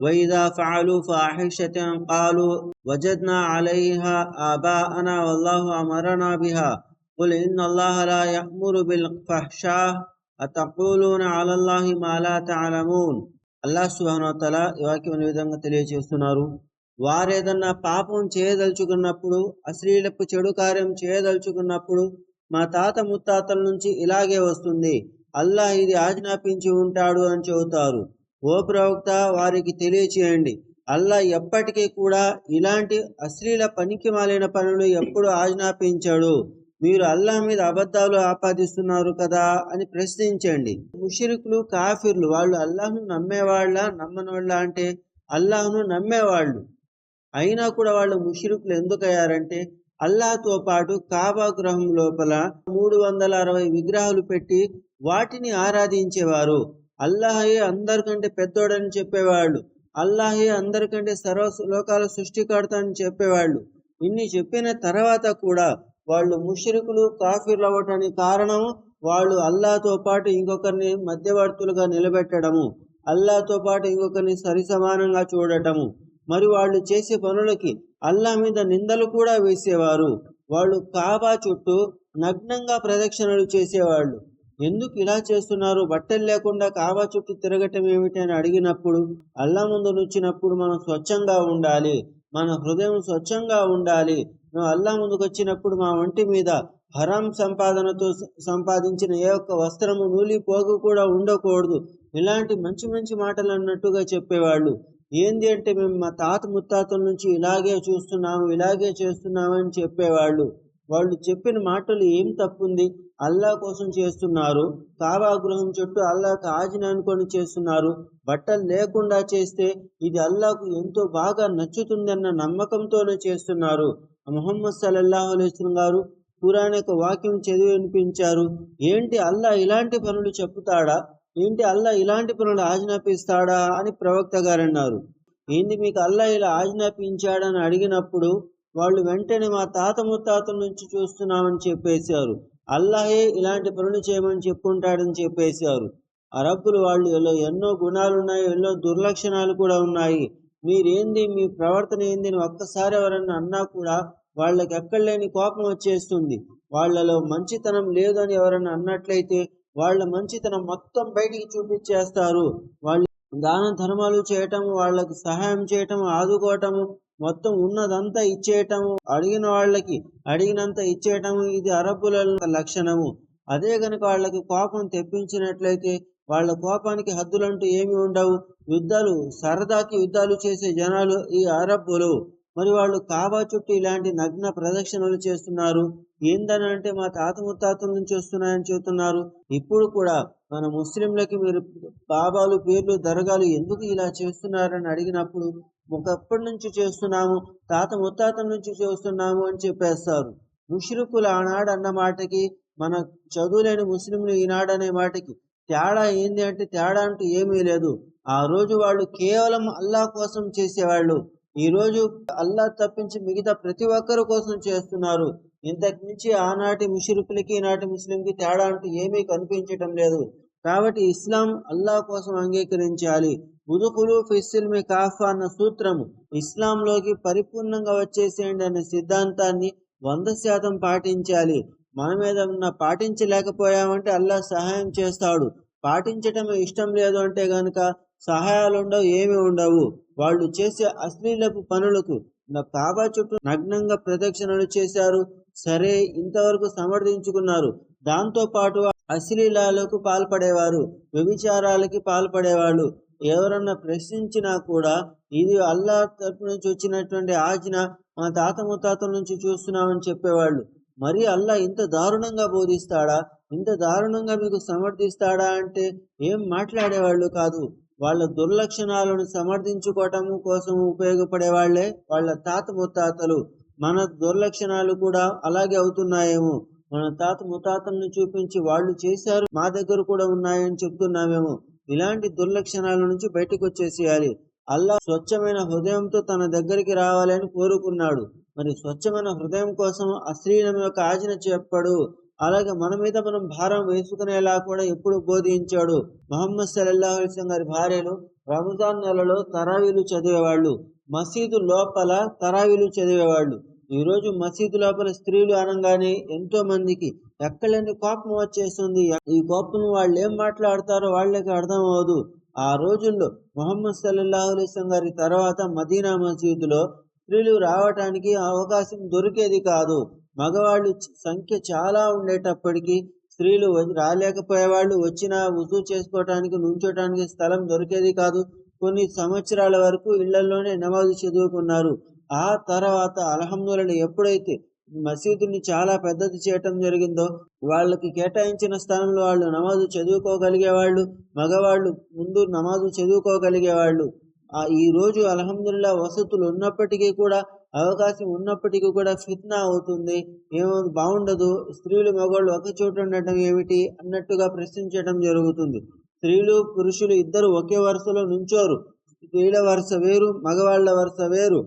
وإذا فعلوا فاحشة قالوا وجدنا عليها آباءنا والله أمرنا بها قل إن الله لا يأمر بالفحشاء أتقولون على الله ما لا تعلمون అల్లాహ్ సుహానతల ఈ వాక్యం ఈ విధంగా తెలియజేస్తున్నారు వారేదన్నా పాపం చేయదలుచుకున్నప్పుడు అశ్లీలపు చెడు కార్యం చేయదలుచుకున్నప్పుడు మా తాత ముత్తాతల నుంచి ఇలాగే వస్తుంది అల్లాహ్ ఇది ఆజ్ఞాపించి ఉంటాడు అని చెబుతారు ఓ ప్రవక్త వారికి తెలియచేయండి. అల్లా ఎప్పటికీ కూడా ఇలాంటి అశ్లీల పనికి మాలిన పనులు ఎప్పుడు ఆజ్ఞాపించాడు. మీరు అల్లా మీద అబద్ధాలు ఆపాదిస్తున్నారు కదా అని ప్రశ్నించండి. ముషరికులు కాఫిర్లు వాళ్ళు అల్లాహ్ను నమ్మేవాళ్ళ నమ్మనోళ్ళ అంటే అల్లాహ్ను నమ్మేవాళ్ళు. అయినా కూడా వాళ్ళు ముషరికులు ఎందుకయ్యారంటే అల్లాతో అల్లాహ్తో పాటు కాబా గృహం లోపల మూడు వందల అరవై విగ్రహాలు పెట్టి వాటిని ఆరాధించేవారు. అల్లాహే అందరికంటే పెద్దోడని చెప్పేవాళ్ళు. అల్లాహే అందరికంటే సర్వ లోకాల సృష్టికర్త అని చెప్పేవాళ్ళు. ఇన్ని చెప్పిన తర్వాత కూడా వాళ్ళు ముషరికులు కాఫీర్లు అవ్వటానికి కారణం వాళ్ళు అల్లాతో పాటు ఇంకొకరిని మధ్యవర్తులుగా నిలబెట్టడము. అల్లాతో పాటు ఇంకొకరిని సరిసమానంగా చూడటము. మరి వాళ్ళు చేసే పనులకి అల్లా మీద నిందలు కూడా వేసేవారు. వాళ్ళు కాబా చుట్టూ నగ్నంగా ప్రదక్షిణలు చేసేవాళ్ళు. ఎందుకు ఇలా చేస్తున్నారు? బట్టలు లేకుండా కావా చుట్టూ తిరగటం ఏమిటి అని అడిగినప్పుడు అల్లా ముందు నుంచినప్పుడు మనం స్వచ్ఛంగా ఉండాలి. మన హృదయం స్వచ్ఛంగా ఉండాలి. నువ్వు అల్లా ముందుకు వచ్చినప్పుడు మా ఒంటి మీద హరాం సంపాదనతో సంపాదించిన ఏ ఒక్క వస్త్రము నూలి పోగు కూడా ఉండకూడదు. ఇలాంటి మంచి మంచి మాటలు అన్నట్టుగా చెప్పేవాళ్ళు. ఏంది అంటే మేము మా తాత ముత్తాతల నుంచి ఇలాగే చూస్తున్నాము ఇలాగే చేస్తున్నామని అని చెప్పేవాళ్ళు. వాళ్ళు చెప్పిన మాటలు ఏం తప్పుంది? అల్లా కోసం చేస్తున్నారు. కావా గృహం చుట్టూ అల్లాకు ఆజ్ఞ అనుకొని చేస్తున్నారు. బట్టలు లేకుండా చేస్తే ఇది అల్లాకు ఎంతో బాగా నచ్చుతుందన్న నమ్మకంతోనే చేస్తున్నారు. ముహమ్మద్ సల్లల్లాహు అలైస్లం గారు పురాణ యొక్క వాక్యం చదివి వినిపించారు. ఏంటి అల్లా ఇలాంటి పనులు చెప్తాడా ఏంటి అల్లా ఇలాంటి పనులు ఆజ్ఞాపిస్తాడా అని ప్రవక్త గారు అన్నారు. ఏంది మీకు అల్లా ఇలా ఆజ్ఞాపించాడని అడిగినప్పుడు వాళ్ళు వెంటనే మా తాత ముత్తాతల నుంచి చూస్తున్నామని చెప్పేశారు. అల్లాహే ఇలాంటి పనులు చేయమని చెప్పుకుంటాడని చెప్పేశారు. అరబ్బులు వాళ్ళు ఎల్లో ఎన్నో గుణాలు ఉన్నాయి ఎన్నో దుర్లక్షణాలు కూడా ఉన్నాయి. మీరేంది మీ ప్రవర్తన ఏంది అని ఒక్కసారి ఎవరన్నా అన్నా కూడా వాళ్ళకి ఎక్కడ లేని కోపం వచ్చేస్తుంది. వాళ్ళలో మంచితనం లేదు అని ఎవరన్నా అన్నట్లయితే వాళ్ళ మంచితనం మొత్తం బయటికి చూపించేస్తారు. వాళ్ళు దాన ధర్మాలు చేయటం వాళ్ళకి సహాయం చేయటం ఆదుకోవటము మొత్తం ఉన్నదంతా ఇచ్చేయటము అడిగిన వాళ్ళకి అడిగినంత ఇచ్చేయటము ఇది అరబ్బుల లక్షణము. అదే గనక వాళ్ళకి కోపం తెప్పించినట్లయితే వాళ్ళ కోపానికి హద్దులంటూ ఏమి ఉండవు. యుద్ధాలు సరదాకి యుద్ధాలు చేసే జనాలు ఈ అరబ్బులు. మరి వాళ్ళు కాబా చుట్టూ ఇలాంటి నగ్న ప్రదక్షిణలు చేస్తున్నారు. ఏందని అంటే మా తాత ముత్తాతల నుంచి వస్తున్నాయని చెబుతున్నారు. ఇప్పుడు కూడా మన ముస్లింలకి మీరు బాబాలు పేర్లు దర్గాలు ఎందుకు ఇలా చేస్తున్నారని అడిగినప్పుడు ఒకప్పటి నుంచి చేస్తున్నాము తాత ముత్తాత నుంచి చేస్తున్నాము అని చెప్పేస్తారు. ముష్రికులు ఆనాడు అన్న మాటకి మన చదువులేని ముస్లింలు ఈనాడు అనే మాటకి తేడా ఏంది అంటే తేడా అంటూ ఏమీ లేదు. ఆ రోజు వాళ్ళు కేవలం అల్లా కోసం చేసేవాళ్ళు. ఈరోజు అల్లా తప్పించి మిగతా ప్రతి ఒక్కరి కోసం చేస్తున్నారు. ఇంతకు మించి ఆనాటి ముషరుకులకి ఈనాటి ముస్లింకి తేడా అంటూ ఏమీ కనిపించటం లేదు. కాబట్టి ఇస్లాం అల్లా కోసం అంగీకరించాలి. ఉదుకులు ఫిస్సిల్మి కాఫా అన్న సూత్రము ఇస్లాంలోకి పరిపూర్ణంగా వచ్చేసేయండి అనే సిద్ధాంతాన్ని వంద శాతం పాటించాలి. మన మీద ఉన్న పాటించలేకపోయామంటే అల్లా సహాయం చేస్తాడు. పాటించటం ఇష్టం లేదు అంటే గనక సహాయాలు ఉండవు ఏమి ఉండవు. వాళ్ళు చేసే అశ్లీలపు పనులకు కాబా చుట్టూ నగ్నంగా ప్రదక్షిణలు చేశారు. సరే ఇంతవరకు సమర్థించుకున్నారు. దాంతో పాటు అశ్లీలాలకు పాల్పడేవారు వ్యభిచారాలకి పాల్పడేవాళ్ళు. ఎవరన్నా ప్రశ్నించినా కూడా ఇది అల్లా తరపు నుంచి వచ్చినటువంటి ఆజ్ఞ మా తాత ముత్తాతల నుంచి చూస్తున్నామని చెప్పేవాళ్ళు. మరి అల్లా ఇంత దారుణంగా బోధిస్తాడా? ఇంత దారుణంగా మీకు సమర్థిస్తాడా అంటే ఏం మాట్లాడేవాళ్ళు కాదు. వాళ్ళ దుర్లక్షణాలను సమర్థించుకోవటం కోసం ఉపయోగపడే వాళ్ళే వాళ్ళ తాత ముత్తాతలు. మన దుర్లక్షణాలు కూడా అలాగే అవుతున్నాయేమో. మన తాత ముత్తాతలను చూపించి వాళ్ళు చేశారు మా దగ్గర కూడా ఉన్నాయని చెప్తున్నామేమో. ఇలాంటి దుర్లక్షణాల నుంచి బయటకు వచ్చేసేయాలి అల్లా స్వచ్ఛమైన హృదయంతో తన దగ్గరికి రావాలని కోరుకున్నాడు. మరి స్వచ్ఛమైన హృదయం కోసం అశ్లీలం యొక్క ఆజ్ఞ చెప్పాడు. అలాగే మన మీద మనం భారం వేసుకునేలా కూడా ఎప్పుడు బోధించాడు. మహమ్మద్ సల్లల్లాహు అలైహి గారి భార్యలు రంజాన్ నెలలో తరావీలు చదివేవాళ్ళు. మసీదు లోపల తరావీలు చదివేవాళ్ళు. ఈ రోజు మసీదు లోపల స్త్రీలు అనగానే ఎంతో మందికి ఎక్కడని కోపం వచ్చేస్తుంది. ఈ కోపం వాళ్ళు ఏం మాట్లాడతారో వాళ్ళకి అర్థం అవ్వదు ఆ రోజుల్లో మొహమ్మద్ సల్లల్లాహు గారి తర్వాత మదీనా మసీదులో స్త్రీలు రావటానికి అవకాశం దొరికేది కాదు. మగవాళ్ళు సంఖ్య చాలా ఉండేటప్పటికీ స్త్రీలు రాలేకపోయేవాళ్ళు వచ్చినా వసూ చేసుకోవటానికి నుంచోటానికి స్థలం దొరికేది కాదు. కొన్ని సంవత్సరాల వరకు ఇళ్ళలోనే నమాజు చదువుకున్నారు. ఆ తర్వాత అల్హమ్దుల్లా ఎప్పుడైతే మసీదుని చాలా పెద్దది చేయటం జరిగిందో వాళ్ళకి కేటాయించిన స్థలంలో వాళ్ళు నమాజు చదువుకోగలిగే వాళ్ళు మగవాళ్ళు ముందు నమాజు చదువుకోగలిగే వాళ్ళు ఆ ఈ రోజు అల్హమ్దుల్లా వసతులు ఉన్నప్పటికీ కూడా అవకాశం ఉన్నప్పటికీ కూడా ఫిత్నా అవుతుంది. ఏమో బాగుండదు. స్త్రీలు మగవాళ్ళు ఒక చోట ఉండటం ఏమిటి అన్నట్టుగా ప్రశ్నించడం జరుగుతుంది. స్త్రీలు పురుషులు ఇద్దరు ఒకే వరుసలో నుంచోరు. స్త్రీల వరుస వేరు మగవాళ్ళ వరుస వేరు.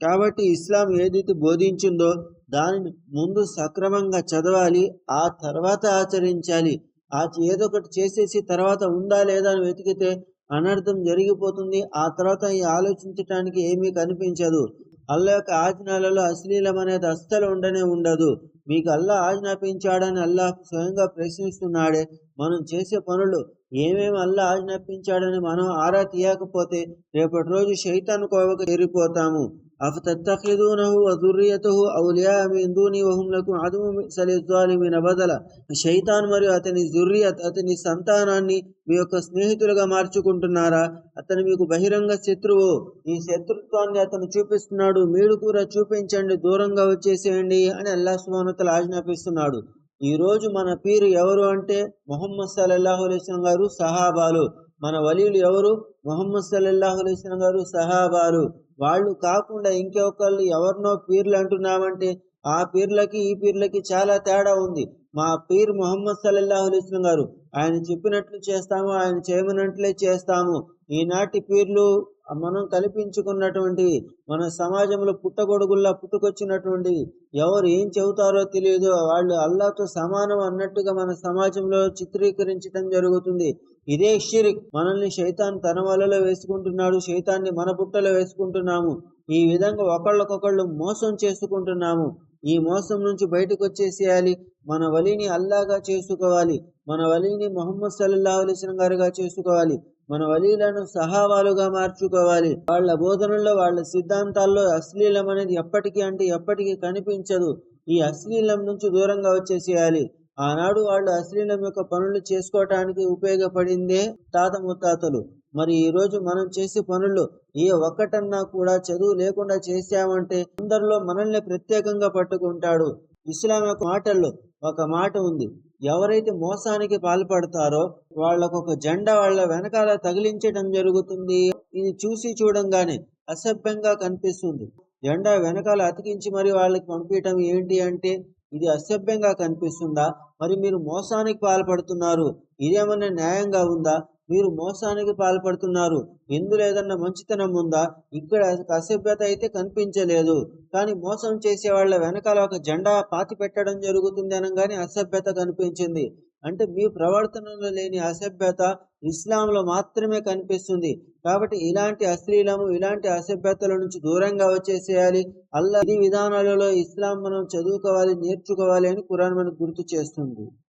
కాబట్టి ఇస్లాం ఏదైతే బోధించిందో దానిని ముందు సక్రమంగా చదవాలి ఆ తర్వాత ఆచరించాలి. ఆ ఏదో ఒకటి చేసేసి తర్వాత ఉందా లేదా అని వెతికితే అనర్థం జరిగిపోతుంది. ఆ తర్వాత ఈ ఆలోచించటానికి ఏమీ కనిపించదు. అల్లా యొక్క ఆజ్ఞలలో అశ్లీలం అనేది అస్సలు ఉండనే ఉండదు. మీకు అల్లా ఆజ్ఞాపించాడని అల్లా స్వయంగా ప్రశ్నిస్తున్నాడే మనం చేసే పనులు ఏమేమి అల్లా ఆజ్ఞాపించాడని మనం ఆరా తీయకపోతే రేపటి రోజు శైతాను కోవకు చేరిపోతాము అఫతత్తఖిదూనహు వదుర్రియతహు ఔలియా మిన్ దూని వహుం లకుం అదుము సలిజ్వాలిమిన బదల షైతాన్ మరియు అతని జుర్రియత్ అతని సంతానాన్ని మీ యొక్క స్నేహితులుగా మార్చుకుంటున్నారా? అతను మీకు బహిరంగ శత్రువు. ఈ శత్రుత్వాన్ని అతను చూపిస్తున్నాడు. మీరు కూడా చూపించండి. దూరంగా వచ్చేసేయండి అని అల్లా సుమానతలు ఆజ్ఞాపిస్తున్నాడు. ఈ రోజు మన పీరు ఎవరు అంటే మొహమ్మద్ సల్లల్లాహు అలైస్లం గారు సహాబాలు. మన వలీలు ఎవరు? మొహమ్మద్ సల్లల్లాహు అలైస్లం గారు సహాబాలు. వాళ్ళు కాకుండా ఇంకొకళ్ళు ఎవరినో పీర్లు అంటున్నామంటే ఆ పీర్లకి ఈ పీర్లకి చాలా తేడా ఉంది. మా పీర్ మొహమ్మద్ సల్లల్లాహు అలైస్లం గారు ఆయన చెప్పినట్లు చేస్తాము ఆయన చేయమన్నట్లే చేస్తాము. ఈనాటి పీర్లు మనం కల్పించుకున్నటువంటివి మన సమాజంలో పుట్టగొడుగుల్లా పుట్టుకొచ్చినటువంటివి ఎవరు ఏం చెబుతారో తెలియదు. వాళ్ళు అల్లాతో సమానం అన్నట్టుగా మన సమాజంలో చిత్రీకరించడం జరుగుతుంది. ఇదే షిరిక్. మనల్ని శైతాన్ తన వలలో వేసుకుంటున్నాడు శైతాన్ని మన బుట్టలో వేసుకుంటున్నాము. ఈ విధంగా ఒకళ్ళకొకళ్ళు మోసం చేసుకుంటున్నాము. ఈ మోసం నుంచి బయటకు వచ్చేసేయాలి. మన వలిని అల్లాగా చేసుకోవాలి. మన వలిని మొహమ్మద్ సల్లా అలైస్లం గారుగా చేసుకోవాలి. మన వలీలను సహావాలుగా మార్చుకోవాలి. వాళ్ళ బోధనల్లో వాళ్ళ సిద్ధాంతాల్లో అశ్లీలం అనేది ఎప్పటికీ అంటే ఎప్పటికీ కనిపించదు. ఈ అశ్లీలం నుంచి దూరంగా వచ్చేసేయాలి. ఆనాడు వాళ్ళు అశ్లీలం యొక్క పనులు చేసుకోవటానికి ఉపయోగపడిందే తాత ముత్తాతలు. మరి ఈ రోజు మనం చేసే పనులు ఏ ఒక్కటన్నా కూడా చదువు లేకుండా చేశామంటే అందరిలో మనల్ని ప్రత్యేకంగా పట్టుకుంటాడు. ఇస్లాం యొక్క మాటల్లో ఒక మాట ఉంది. ఎవరైతే మోసానికి పాల్పడతారో వాళ్ళకు ఒక జెండా వాళ్ళ వెనకాల తగిలించడం జరుగుతుంది. ఇది చూసి చూడంగానే అసభ్యంగా కనిపిస్తుంది. జెండా వెనకాల అతికించి మరి వాళ్ళకి పంపించడం ఏంటి అంటే ఇది అసభ్యంగా కనిపిస్తుందా? మరి మీరు మోసానికి పాల్పడుతున్నారు. ఇదేమన్నా న్యాయంగా ఉందా? మీరు మోసానికి పాల్పడుతున్నారు. ఇందులో ఏదన్నా మంచితనం ఉందా? ఇక్కడ అసభ్యత అయితే కనిపించలేదు. కానీ మోసం చేసే వాళ్ళ వెనకాల ఒక జెండా పాతి పెట్టడం జరుగుతుంది అనగానే అసభ్యత కనిపించింది. అంటే మీ ప్రవర్తనలో లేని అసభ్యత ఇస్లాంలో మాత్రమే కనిపిస్తుంది. కాబట్టి ఇలాంటి అశ్లీలము ఇలాంటి అసభ్యతల నుంచి దూరంగా వచ్చేసేయాలి. అల్లా ఈ విధానాలలో ఇస్లాం మనం చదువుకోవాలి నేర్చుకోవాలి అని కురాన్ మనకు గుర్తు చేస్తుంది.